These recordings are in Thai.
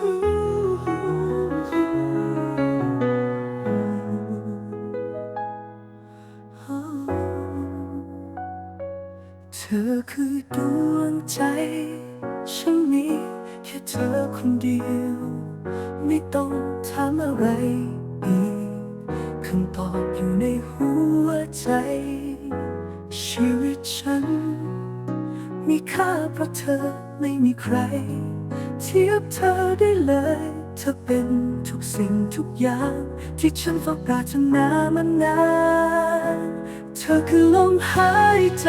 เธอคือดวงใจ ฉันมีแค่เธอคนเดียว ไม่ต้องถาอะไรอีคำตอบอยู่ในหัวใจ ชีวิตฉัน มีค่าเพราะเธอไม่มีใคร เทียบเธอได้เลย เธอเป็นทุกสิ่งทุกอย่าง ที่ฉันเฝ้าปรารถนามานานเธอคือลมหายใจ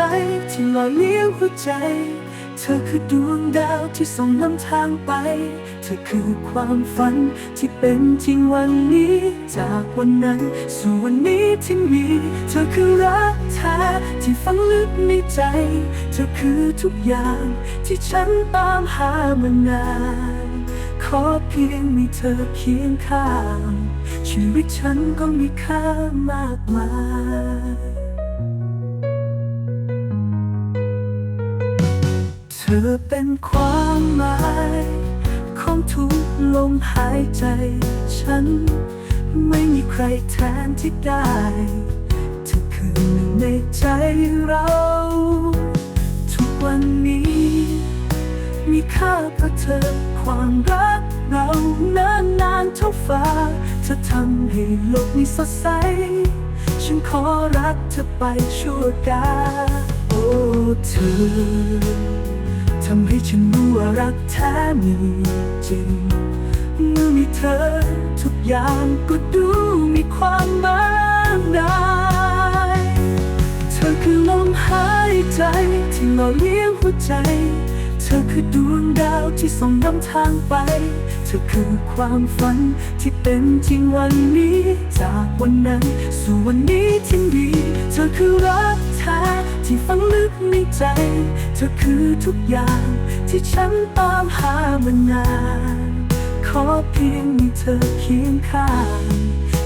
ที่หล่อเลี้ยงหัวใจ เธอคือดวงดาวที่ส่งนำทางไป เธอคือความฝันที่เป็นจริงวันนี้ จากวันนั้น สู่วันนี้ที่มี เธอคือรักแท้ที่ฝังลึกในใจ เธอคือทุกอย่างที่ฉันตามหามานาน ขอเพียงมีเธอเคียงข้าง ชีวิตฉันก็มีค่ามากมาย อเป็นความหมาย ของทุกลมหายใจฉัน ไม่มีใครแทนที่ได้เธอคือหนึ่งในใจเรา ทุกวันนี้ มีค่าเพราะเธอความรักเรานานนานเท่าฟ้าเธอทำให้โลกนี้สดใส ฉันขอรักเธอไปชั่วกาลโอ้เธอ ฉันรู้ว่ารักแท้มีจริง เมื่อมีเธอ ทุกอย่างก็ดูมีความหมายนาเธอคือลมหายใจที่หล่อเลี้ยงหัวใจ เธอคือดวงดาวที่ส่องนำทางไป เธอคือความฝันที่เป็นจริงวันนี้ จากวันนั้น สู่วันนี้ที่มี เธอคือรักแท้ ใจ เธอคือทุกอย่างที่ฉันตามหามานาน ขอเพียงมีเธอเคียงข้าง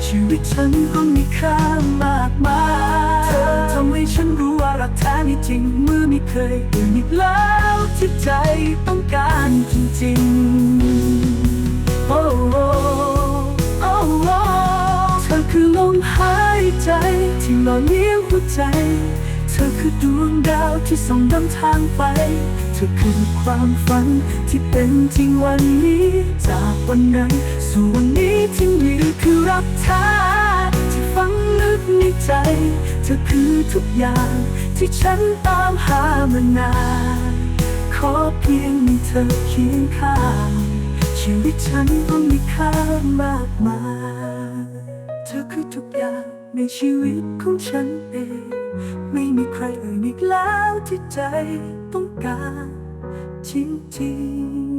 ชีวิตฉันก็มีค่ามากมายเธอทำให้ฉันรู้ว่ารักแท้มีจริงเมื่อไม่เคยอื่นอีกแล้วที่ใจต้องการจริงๆโอ้โอ้โอ้เธอคือลมหายใจที่หล่อเลี้ยงหัวใจ ธอคือดวงดาวที่ส่องนำทางไป เธอคือความฝันที่เป็นจริงวันนี้ จากวันนั้นสู่วันนี้ที่มีคือรักแท้ที่ฝังลึกในใจ เธอคือทุกอย่างที่ฉันตามหามานาน ขอเพียงมีเธอเคียงข้าง ชีวิตฉันก็มีค่ามากมาย เธอคือทุกอย่างในชีวิตของฉันเอง ไม่มีใครอื่นอีกแล้วที่ใจต้องการจริงๆ